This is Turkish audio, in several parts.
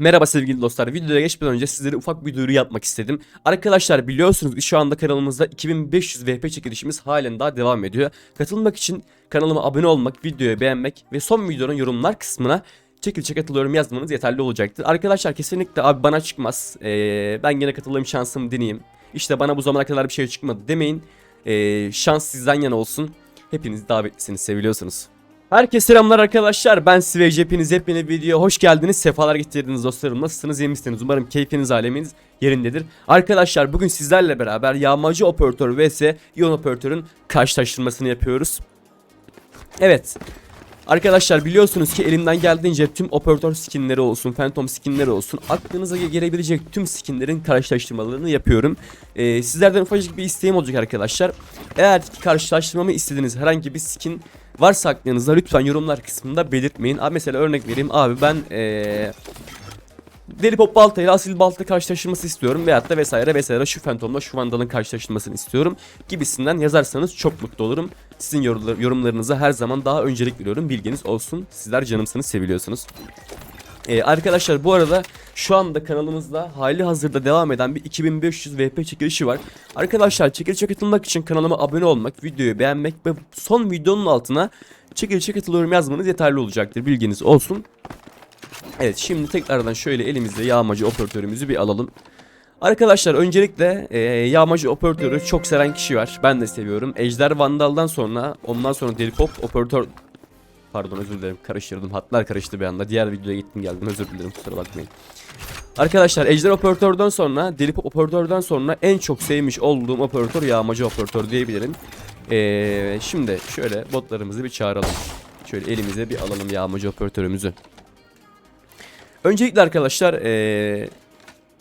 Merhaba sevgili dostlar. Videoya geçmeden önce sizlere ufak bir duyuru yapmak istedim. Arkadaşlar biliyorsunuz ki şu anda kanalımızda 2500 VP çekilişimiz halen daha devam ediyor. Katılmak için kanalıma abone olmak, videoyu beğenmek ve son videonun yorumlar kısmına çekilişe katılıyorum yazmanız yeterli olacaktır. Arkadaşlar kesinlikle abi bana çıkmaz. Ee, ben gene katılayım şansımı deneyeyim. İşte bana bu zamana kadar bir şey çıkmadı demeyin. Ee, şans sizden yana olsun. Hepiniz davetlisiniz, seviliyorsunuz. Herkese selamlar arkadaşlar. Ben Svej. Hepiniz hepiniz videoya hoş geldiniz. Sefalar getirdiniz dostlarım. Nasılsınız? iyi misiniz? Umarım keyfiniz, aleminiz yerindedir. Arkadaşlar bugün sizlerle beraber yağmacı operatör vs iyon operatörün karşılaştırmasını yapıyoruz. Evet. Arkadaşlar biliyorsunuz ki elimden geldiğince tüm operatör skinleri olsun, phantom skinleri olsun aklınıza gelebilecek tüm skinlerin karşılaştırmalarını yapıyorum. Ee, sizlerden ufacık bir isteğim olacak arkadaşlar. Eğer ki karşılaştırmamı istediğiniz herhangi bir skin varsa aklınızda lütfen yorumlar kısmında belirtmeyin. Abi mesela örnek vereyim abi ben ee, Deli Pop Balta ile Asil Balta karşılaştırması istiyorum veyahut da vesaire vesaire şu Phantom'la şu Vandal'ın karşılaştırmasını istiyorum gibisinden yazarsanız çok mutlu olurum. Sizin yorumlar- yorumlarınıza her zaman daha öncelik veriyorum bilginiz olsun. Sizler canımsınız seviliyorsunuz. Ee, arkadaşlar bu arada şu anda kanalımızda hali hazırda devam eden bir 2500 VP çekilişi var. Arkadaşlar çekilişe katılmak için kanalıma abone olmak, videoyu beğenmek ve son videonun altına çekilişe katılıyorum yazmanız yeterli olacaktır bilginiz olsun. Evet şimdi tekrardan şöyle elimizde yağmacı operatörümüzü bir alalım. Arkadaşlar öncelikle e, yağmacı operatörü çok seven kişi var. Ben de seviyorum. Ejder Vandal'dan sonra ondan sonra Delipop operatör Pardon özür dilerim karıştırdım. Hatlar karıştı bir anda. Diğer videoya gittim geldim özür dilerim kusura bakmayın. Arkadaşlar Ejder operatörden sonra Delipop operatörden sonra en çok sevmiş olduğum operatör yağmacı operatör diyebilirim. Ee, şimdi şöyle botlarımızı bir çağıralım. Şöyle elimize bir alalım yağmacı operatörümüzü. Öncelikle arkadaşlar ee,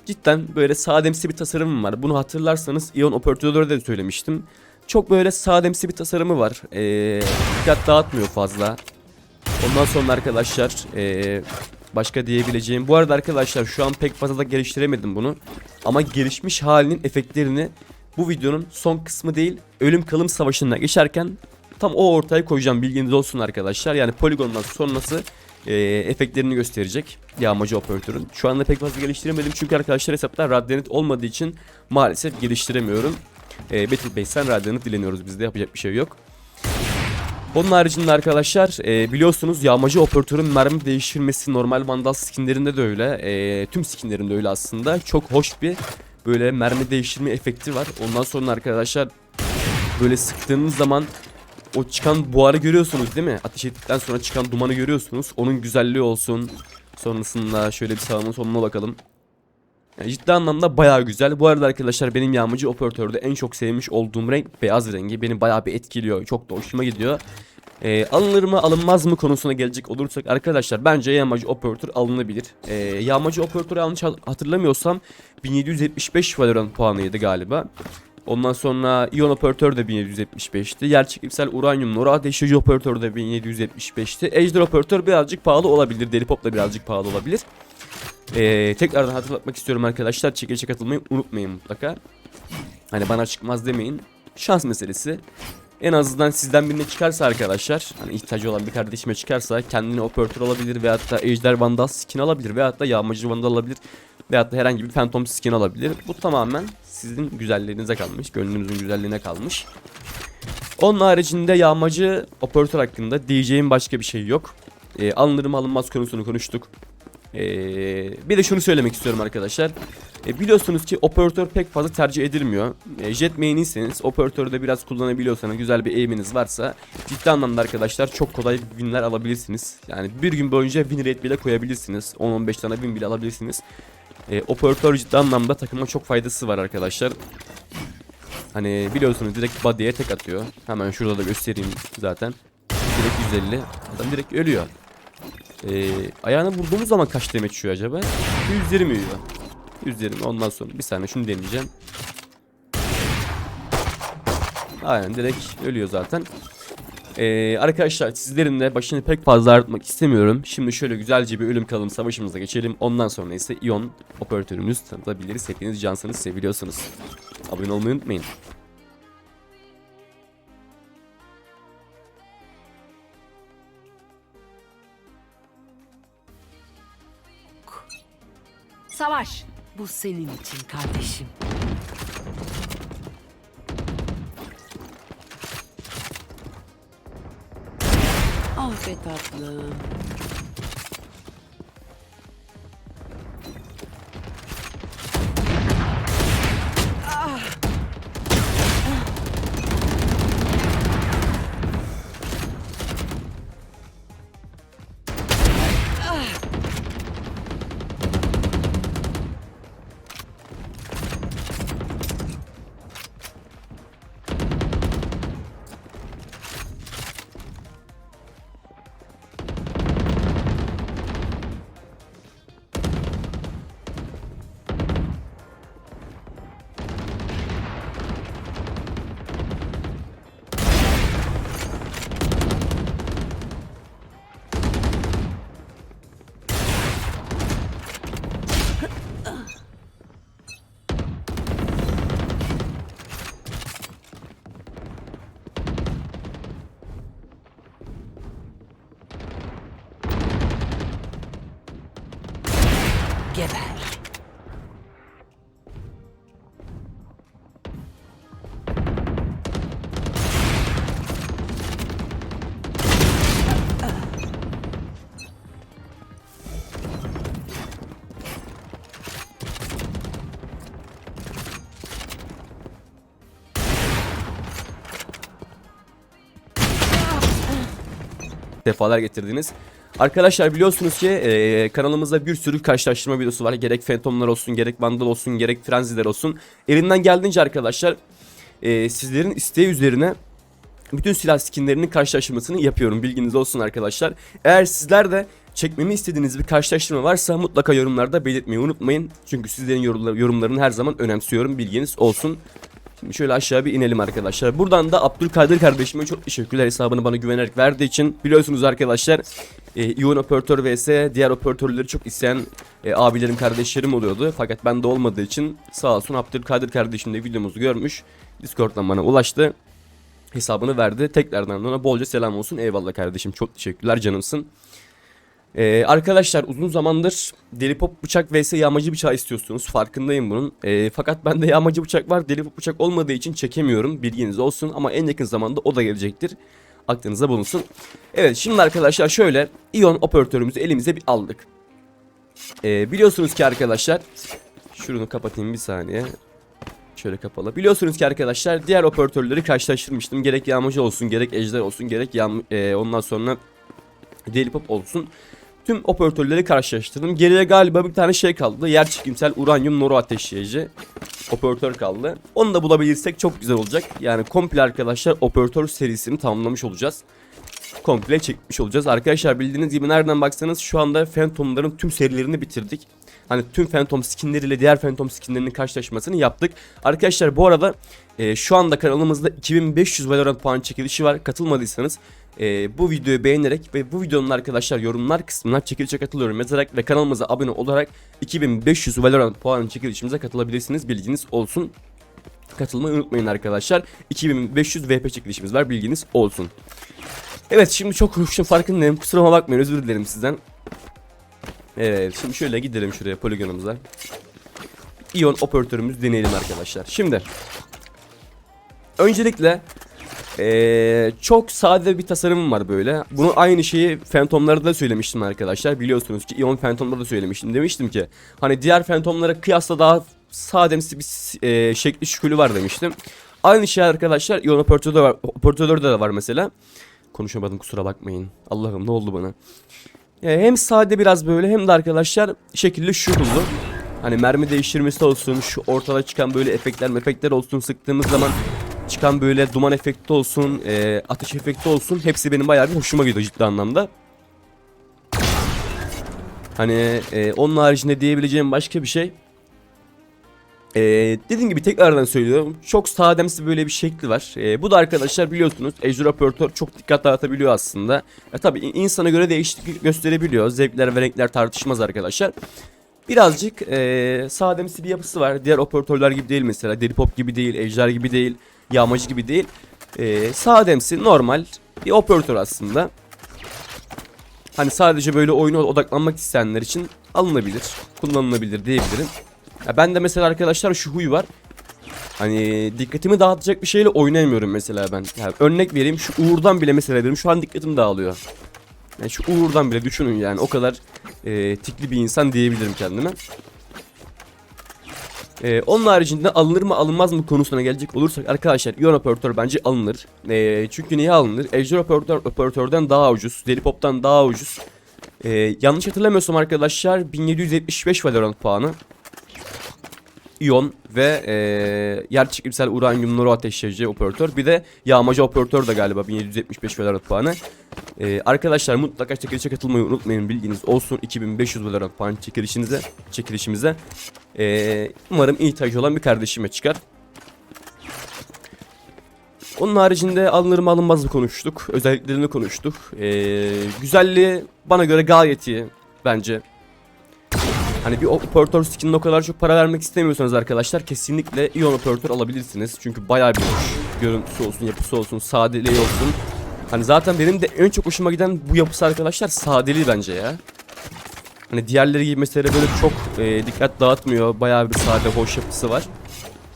cidden böyle sademsi bir tasarımım var. Bunu hatırlarsanız Ion operatörde de söylemiştim. Çok böyle sademsi bir tasarımı var. Ee, dikkat dağıtmıyor fazla. Ondan sonra arkadaşlar ee, başka diyebileceğim. Bu arada arkadaşlar şu an pek fazla da geliştiremedim bunu. Ama gelişmiş halinin efektlerini bu videonun son kısmı değil ölüm kalım savaşına geçerken tam o ortaya koyacağım bilginiz olsun arkadaşlar. Yani poligondan sonrası e, efektlerini gösterecek yağmacı operatörün. Şu anda pek fazla geliştiremedim çünkü arkadaşlar hesaplar Radyanit olmadığı için maalesef geliştiremiyorum. E, Battle Radyanit dileniyoruz bizde yapacak bir şey yok. Onun haricinde arkadaşlar e, biliyorsunuz yağmacı operatörün mermi değiştirmesi normal vandal skinlerinde de öyle. E, tüm skinlerinde öyle aslında. Çok hoş bir böyle mermi değiştirme efekti var. Ondan sonra arkadaşlar böyle sıktığınız zaman o çıkan buharı görüyorsunuz değil mi? Ateş ettikten sonra çıkan dumanı görüyorsunuz. Onun güzelliği olsun. Sonrasında şöyle bir sağının sonuna bakalım. Yani ciddi anlamda bayağı güzel. Bu arada arkadaşlar benim yağmacı operatörde en çok sevmiş olduğum renk beyaz rengi. Beni bayağı bir etkiliyor. Çok da hoşuma gidiyor. Ee, alınır mı alınmaz mı konusuna gelecek olursak arkadaşlar bence yağmacı operatör alınabilir. Ee, yağmacı operatörü yanlış hatırlamıyorsam 1775 Valorant puanıydı galiba. Ondan sonra iyon operatör de 1775'ti. Yerçekimsel uranyum nora deşici operatör de 1775'ti. Ejder operatör birazcık pahalı olabilir. Delipop da birazcık pahalı olabilir. Ee, tekrardan hatırlatmak istiyorum arkadaşlar. Çekilişe katılmayı unutmayın mutlaka. Hani bana çıkmaz demeyin. Şans meselesi. En azından sizden birine çıkarsa arkadaşlar hani ihtiyacı olan bir kardeşime çıkarsa kendine operatör alabilir veyahut da ejder vandal skin alabilir veyahut da yağmacı vandal alabilir veyahut da herhangi bir phantom skin alabilir. Bu tamamen sizin güzelliğinize kalmış, gönlünüzün güzelliğine kalmış. Onun haricinde yağmacı operatör hakkında diyeceğim başka bir şey yok. Ee, alınır mı alınmaz konusunu konuştuk. Ee, bir de şunu söylemek istiyorum arkadaşlar. E, biliyorsunuz ki operatör pek fazla tercih edilmiyor. E, jet main'iyseniz operatörü de biraz kullanabiliyorsanız güzel bir aim'iniz varsa ciddi anlamda arkadaşlar çok kolay winler alabilirsiniz. Yani bir gün boyunca win rate bile koyabilirsiniz. 10-15 tane win bile alabilirsiniz. E, operatör ciddi anlamda takıma çok faydası var arkadaşlar. Hani biliyorsunuz direkt body'ye tek atıyor. Hemen şurada da göstereyim zaten. Direkt 150. Adam direkt ölüyor. Ee, ayağını vurduğumuz zaman kaç demet düşüyor acaba? 120 yiyor. 120 ondan sonra bir saniye şunu deneyeceğim. Aynen direkt ölüyor zaten. Ee, arkadaşlar sizlerin de başını pek fazla ağrıtmak istemiyorum. Şimdi şöyle güzelce bir ölüm kalım savaşımıza geçelim. Ondan sonra ise Ion operatörümüz tanıtabiliriz. Hepiniz cansınız seviliyorsunuz. Abone olmayı unutmayın. Savaş. Bu senin için kardeşim. Ah be tatlım. Defalar getirdiniz. Arkadaşlar biliyorsunuz ki e, kanalımızda bir sürü karşılaştırma videosu var. Gerek Phantom'lar olsun, gerek Vandal olsun, gerek Frenzy'ler olsun. Elimden geldiğince arkadaşlar e, sizlerin isteği üzerine bütün silah skinlerinin karşılaştırmasını yapıyorum. Bilginiz olsun arkadaşlar. Eğer sizler de çekmemi istediğiniz bir karşılaştırma varsa mutlaka yorumlarda belirtmeyi unutmayın. Çünkü sizlerin yorumlar- yorumlarını her zaman önemsiyorum. Bilginiz olsun. Şimdi şöyle aşağı bir inelim arkadaşlar. Buradan da Abdülkadir kardeşime çok teşekkürler hesabını bana güvenerek verdiği için. Biliyorsunuz arkadaşlar e, Ion operatör vs diğer operatörleri çok isteyen e, abilerim kardeşlerim oluyordu. Fakat bende olmadığı için sağ olsun Abdülkadir kardeşim de videomuzu görmüş. Discord'dan bana ulaştı. Hesabını verdi. Tekrardan ona bolca selam olsun. Eyvallah kardeşim. Çok teşekkürler canımsın. Ee, arkadaşlar uzun zamandır deli pop bıçak vs yağmacı bıçağı istiyorsunuz. Farkındayım bunun. Ee, fakat bende yağmacı bıçak var. Deli pop bıçak olmadığı için çekemiyorum. Bilginiz olsun. Ama en yakın zamanda o da gelecektir. Aklınıza bulunsun. Evet şimdi arkadaşlar şöyle iyon operatörümüzü elimize bir aldık. Ee, biliyorsunuz ki arkadaşlar şunu kapatayım bir saniye. Şöyle kapalı. Biliyorsunuz ki arkadaşlar diğer operatörleri karşılaştırmıştım. Gerek yağmacı olsun, gerek ejder olsun, gerek yağm e, ondan sonra deli pop olsun. Tüm operatörleri karşılaştırdım. Geriye galiba bir tane şey kaldı. Yer çekimsel uranyum noro ateşleyici operatör kaldı. Onu da bulabilirsek çok güzel olacak. Yani komple arkadaşlar operatör serisini tamamlamış olacağız. Komple çekmiş olacağız. Arkadaşlar bildiğiniz gibi nereden baksanız şu anda Phantom'ların tüm serilerini bitirdik. Hani tüm Phantom skinleriyle diğer Phantom skinlerinin karşılaşmasını yaptık. Arkadaşlar bu arada e, şu anda kanalımızda 2500 Valorant puan çekilişi var. Katılmadıysanız e, bu videoyu beğenerek ve bu videonun arkadaşlar yorumlar kısmına çekilişe katılıyorum yazarak ve kanalımıza abone olarak 2500 Valorant puan çekilişimize katılabilirsiniz. Bilginiz olsun. Katılmayı unutmayın arkadaşlar. 2500 VP çekilişimiz var bilginiz olsun. Evet şimdi çok konuştum farkındayım. Kusuruma bakmayın özür dilerim sizden. Evet şimdi şöyle gidelim şuraya poligonumuza. İyon operatörümüzü deneyelim arkadaşlar. Şimdi öncelikle ee, çok sade bir tasarımım var böyle. Bunu aynı şeyi Phantom'larda da söylemiştim arkadaşlar. Biliyorsunuz ki Ion Phantom'da da söylemiştim. Demiştim ki hani diğer Phantom'lara kıyasla daha sademsi bir e, şekli şükülü var demiştim. Aynı şey arkadaşlar Ion Operatör'de var, de var mesela. Konuşamadım kusura bakmayın. Allah'ım ne oldu bana? Yani hem sade biraz böyle hem de arkadaşlar şekilli şukullu. Hani mermi değiştirmesi olsun, şu ortada çıkan böyle efektler efektler olsun sıktığımız zaman çıkan böyle duman efekti olsun, e, ateş efekti olsun hepsi benim bayağı bir hoşuma gidiyor ciddi anlamda. Hani e, onun haricinde diyebileceğim başka bir şey. E, dediğim gibi tekrardan söylüyorum. Çok sademsi böyle bir şekli var. E, bu da arkadaşlar biliyorsunuz Azure Operator çok dikkat dağıtabiliyor aslında. E, tabii insana göre değişiklik gösterebiliyor. Zevkler ve renkler tartışmaz arkadaşlar. Birazcık e, sademsi bir yapısı var. Diğer operatörler gibi değil mesela. Delipop gibi değil, Ejder gibi değil, Yağmacı gibi değil. E, sademsi, normal bir operatör aslında. Hani sadece böyle oyuna odaklanmak isteyenler için alınabilir, kullanılabilir diyebilirim. Ya ben de mesela arkadaşlar şu huy var. Hani dikkatimi dağıtacak bir şeyle oynayamıyorum mesela ben. Yani örnek vereyim şu Uğur'dan bile mesela dedim şu an dikkatim dağılıyor. Yani şu Uğur'dan bile düşünün yani o kadar e, tikli bir insan diyebilirim kendime. E, onun haricinde alınır mı alınmaz mı konusuna gelecek olursak arkadaşlar Ion operatör bence alınır. E, çünkü niye alınır? Ejder operatör, operatörden daha ucuz. Delipop'tan daha ucuz. E, yanlış hatırlamıyorsam arkadaşlar 1775 Valorant puanı. İyon ve e, yer çekimsel uranyum ateşleyici operatör. Bir de yağmacı operatör de galiba 1775 Valorant puanı. E, arkadaşlar mutlaka çekilişe katılmayı unutmayın bilginiz olsun 2500 Valorant puan çekilişinize, çekilişimize. E, umarım ihtiyacı olan bir kardeşime çıkar. Onun haricinde alınır mı alınmaz mı konuştuk. Özelliklerini konuştuk. E, güzelliği bana göre gayet iyi bence. Hani bir operatör skinine o kadar çok para vermek istemiyorsanız arkadaşlar kesinlikle Ion operatör alabilirsiniz. Çünkü bayağı bir hoş. Görüntüsü olsun, yapısı olsun, sadeliği olsun. Hani zaten benim de en çok hoşuma giden bu yapısı arkadaşlar sadeliği bence ya. Hani diğerleri gibi mesela böyle çok e, dikkat dağıtmıyor. Bayağı bir sade, hoş yapısı var.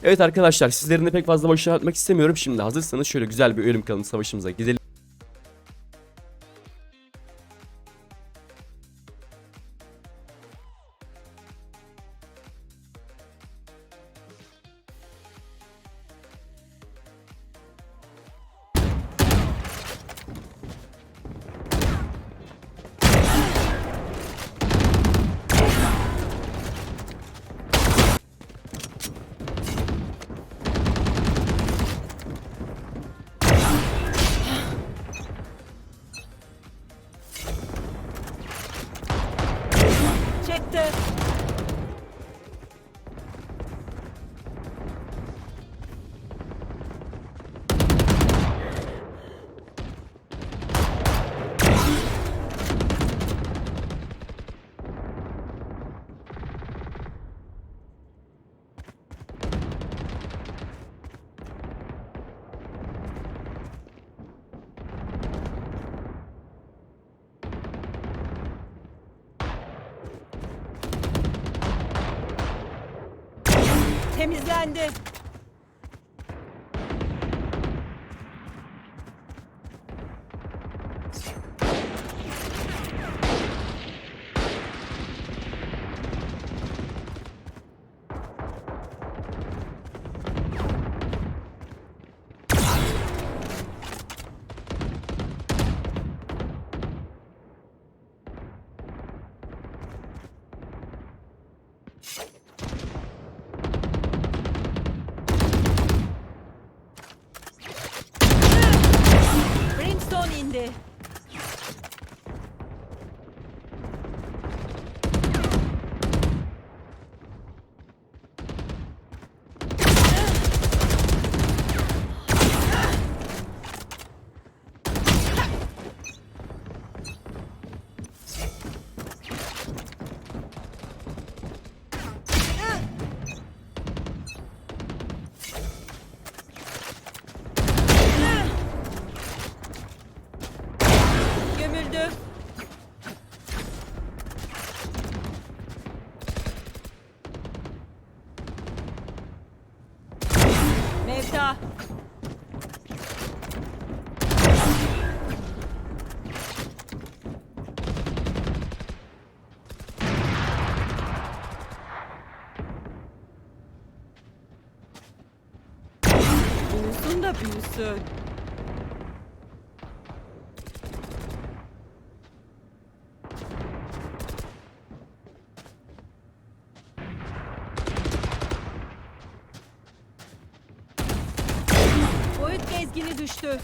Evet arkadaşlar sizlerin pek fazla boşuna atmak istemiyorum. Şimdi hazırsanız şöyle güzel bir ölüm kalın savaşımıza gidelim. Temizlendi. Brimstone De büyüsün. Boyut gezgini düştü.